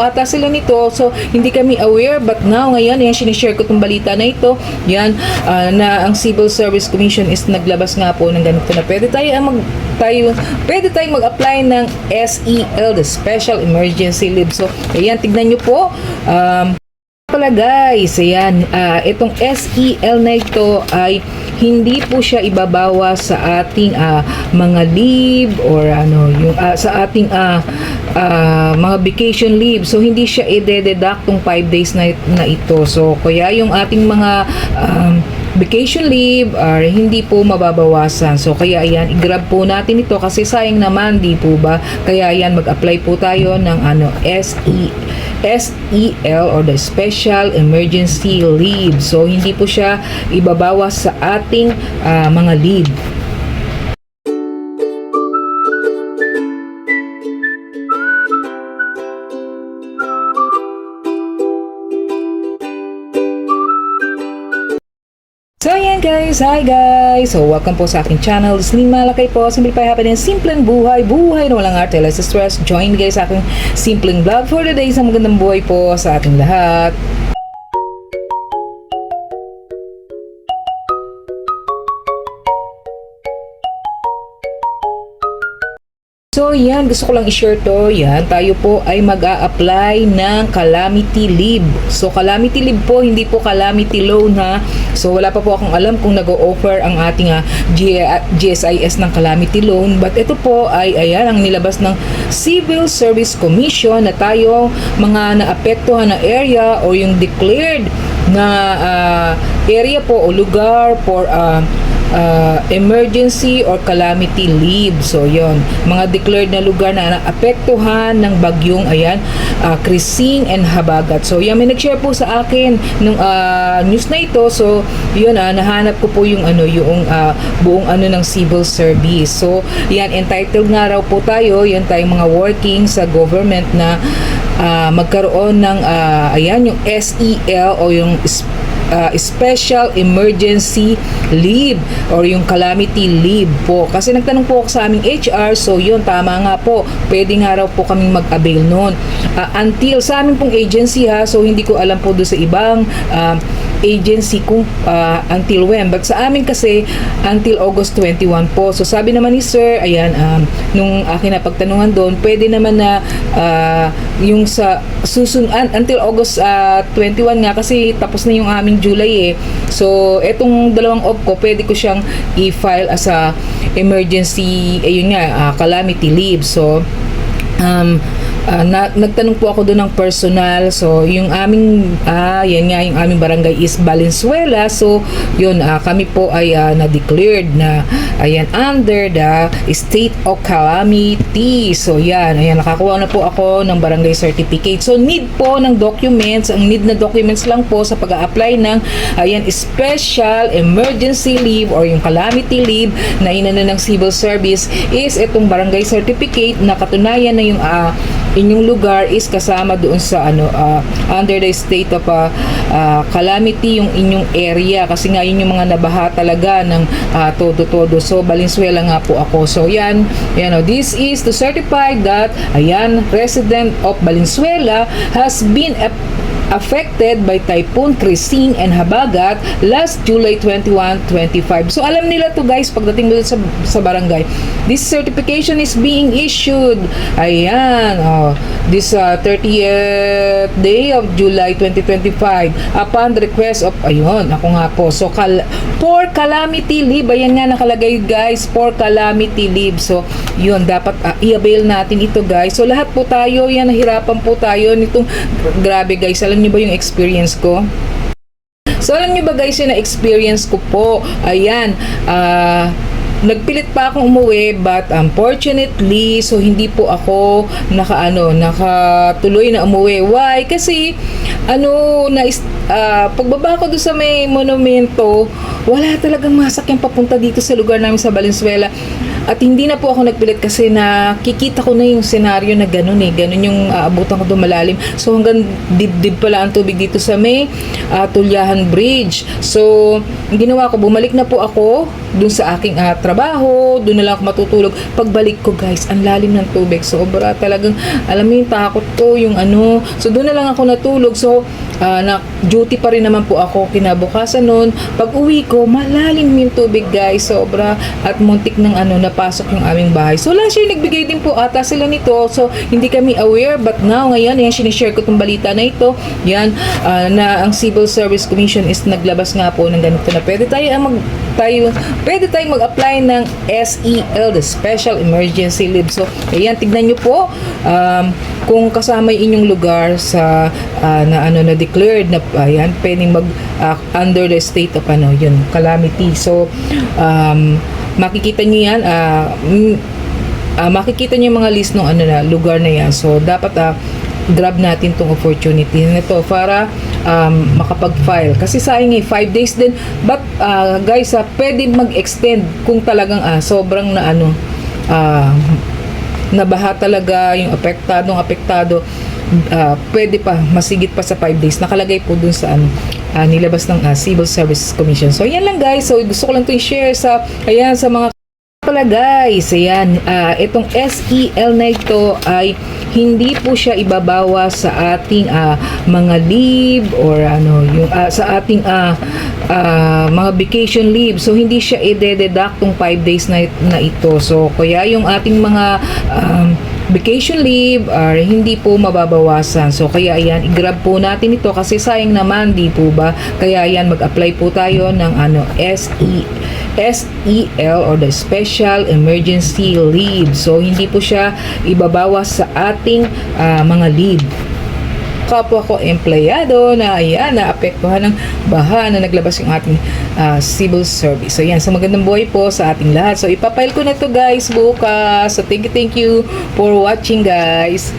ata sila nito. So hindi kami aware but now ngayon yan sinishare ko tong balita na ito. Yan ah, na ang Civil Service Commission is naglabas nga po ng ganito na pwede tayo ang mag tayo pwede tayong mag-apply ng SEL the Special Emergency Leave. So ayan tignan nyo po. Um, pala guys, ayan, ah, itong SEL na ito ay hindi po siya ibabawa sa ating ah, mga leave or ano, yung ah, sa ating ah, ah, mga vacation leave. So hindi siya i-deduct tong 5 days na, na ito. So kaya yung ating mga um, vacation leave are hindi po mababawasan. So kaya ayan, i-grab po natin ito kasi sayang naman, di po ba? Kaya ayan, mag-apply po tayo ng ano, SE SEL or the Special Emergency Leave. So hindi po siya ibabawas sa ating ah, mga leave. Guys, hi guys! So welcome po sa aking channel, Slim Malakay po, Simplify Happiness, Simpleng Buhay, Buhay na walang arte, less stress. Join me guys sa aking simpleng vlog for the day. Sa magandang buhay po sa ating lahat. So yan, gusto ko lang i-share to. Yan, tayo po ay mag apply ng calamity leave. So calamity leave po, hindi po calamity loan ha. So wala pa po akong alam kung nag-o-offer ang ating ah, G- GSIS ng calamity loan. But ito po ay ayan ang nilabas ng Civil Service Commission na tayo mga naapektuhan na area o yung declared na ah, area po o lugar for ah, uh, emergency or calamity leave. So, yon Mga declared na lugar na naapektuhan ng bagyong, ayan, uh, Krising and Habagat. So, yan, may nag-share po sa akin nung uh, news na ito. So, yun, ah, nahanap ko po yung, ano, yung uh, buong ano ng civil service. So, yan, entitled nga raw po tayo, yan tayong mga working sa government na uh, magkaroon ng, uh, ayan, yung SEL o yung uh, special emergency leave or yung calamity leave po. Kasi nagtanong po ako sa aming HR, so yun, tama nga po. Pwede nga raw po kaming mag-avail noon. Uh, until sa aming pong agency ha, so hindi ko alam po doon sa ibang uh, agency kung uh, until when. But sa amin kasi, until August 21 po. So sabi naman ni Sir, ayan, um, nung akin na pagtanungan doon, pwede naman na uh, yung sa susun un- until August uh, 21 nga kasi tapos na yung aming July eh. So etong dalawang off ko, pwede ko siyang i-file as a emergency, ayun nga, uh, calamity leave. So um, ah, na, nagtanong po ako doon ng personal. So, yung aming, ah, yan nga, yung aming barangay is Valenzuela. So, yun, ah, kami po ay ah, na-declared na, ayan, under the state of calamity. So, yan, ayan, nakakuha na po ako ng barangay certificate. So, need po ng documents, ang need na documents lang po sa pag-apply ng, ayan, special emergency leave or yung calamity leave na inano ng civil service is itong barangay certificate na katunayan na yung ah, inyong lugar is kasama doon sa ano ah, under the state of ah, ah, calamity yung inyong area. Kasi nga yun yung mga nabaha talaga ng ah, todo-todo. So Valenzuela nga po ako. So yan yan oh, this is to certify that ayan resident of Valenzuela has been ap- affected by Typhoon Krising and Habagat last July 21, 25. So alam nila to guys pagdating mo sa, sa barangay. This certification is being issued. Ayan, oh, this uh, 30th day of July 2025 upon the request of ayun, ako nga po. So kal for calamity leave, ayan nga nakalagay guys, for calamity leave. So yun, dapat uh, i-avail natin ito guys. So lahat po tayo, yan nahirapan po tayo nitong grabe guys. Alam niyo ba yung experience ko? So alam niyo ba guys yung na-experience ko po? Ayan, ah nagpilit pa akong umuwi but unfortunately so hindi po ako naka ano nakatuloy na umuwi why kasi ano na ah, pagbaba ko doon sa may monumento wala talagang masakyan papunta dito sa lugar namin sa Valenzuela At hindi na po ako nagpilit kasi nakikita ko na yung senaryo na ganun eh. Ganun yung aabutan ko doon. So hanggang dibdib pala ang tubig dito sa may ah, Tulyahan Bridge. So, ginawa ko, bumalik na po ako doon sa aking ah, trabaho. Doon na lang ako matutulog. Pagbalik ko guys, ang lalim ng tubig. Sobra talagang, alam mo yung takot ko, yung ano. So, doon na lang ako natulog. So, ah, na duty pa rin naman po ako kinabukasan noon. Pag uwi ko, malalim yung tubig guys. Sobra. At muntik ng ano, napasok yung aming bahay. So, last year, nagbigay din po ata sila nito. So, hindi kami aware. But now, ngayon, yan, sinishare ko itong balita na ito. Yan, ah, na ang Civil Service Commission is naglabas nga po ng ganito na pwede tayo ang mag tayo pwede tayong mag-apply ng SEL the Special Emergency Leave so ayan tignan nyo po um, kung kasama yung inyong lugar sa ah, na ano na declared na ayan pwedeng mag ah, under the state of ano yun calamity so um, makikita nyo yan mm, ah, makikita niyo yung mga list ng ano na lugar na yan. So dapat ah, grab natin tong opportunity na to para um, makapag-file. Kasi sayang eh, 5 days din. But ah, guys, ah, pwede mag-extend kung talagang ah, sobrang na ano, ah, nabaha talaga yung apektadong apektado ah, pwede pa masigit pa sa 5 days. Nakalagay po dun sa ano ah, nilabas ng ah, Civil Service Commission. So yan lang guys. So gusto ko lang to i-share sa ayan sa mga pala guys, ayan, ah, itong SEL na ito ay hindi po siya ibabawas sa ating ah, mga leave or ano, yung ah, sa ating ah, ah, mga vacation leave. So hindi siya i-deduct tong 5 days na, na ito. So kaya yung ating mga um, vacation leave are hindi po mababawasan. So kaya ayan, i-grab po natin ito kasi sayang naman, di po ba? Kaya ayan, mag-apply po tayo ng ano, SE SEL or the Special Emergency Leave. So hindi po siya ibabawas sa ating ah, mga leave kapwa ko empleyado na ayan, naapektuhan ng baha na naglabas yung ating ah, civil service. So yan, sa magandang buhay po sa ating lahat. So ipapile ko na to guys bukas. So thank you, thank you for watching guys.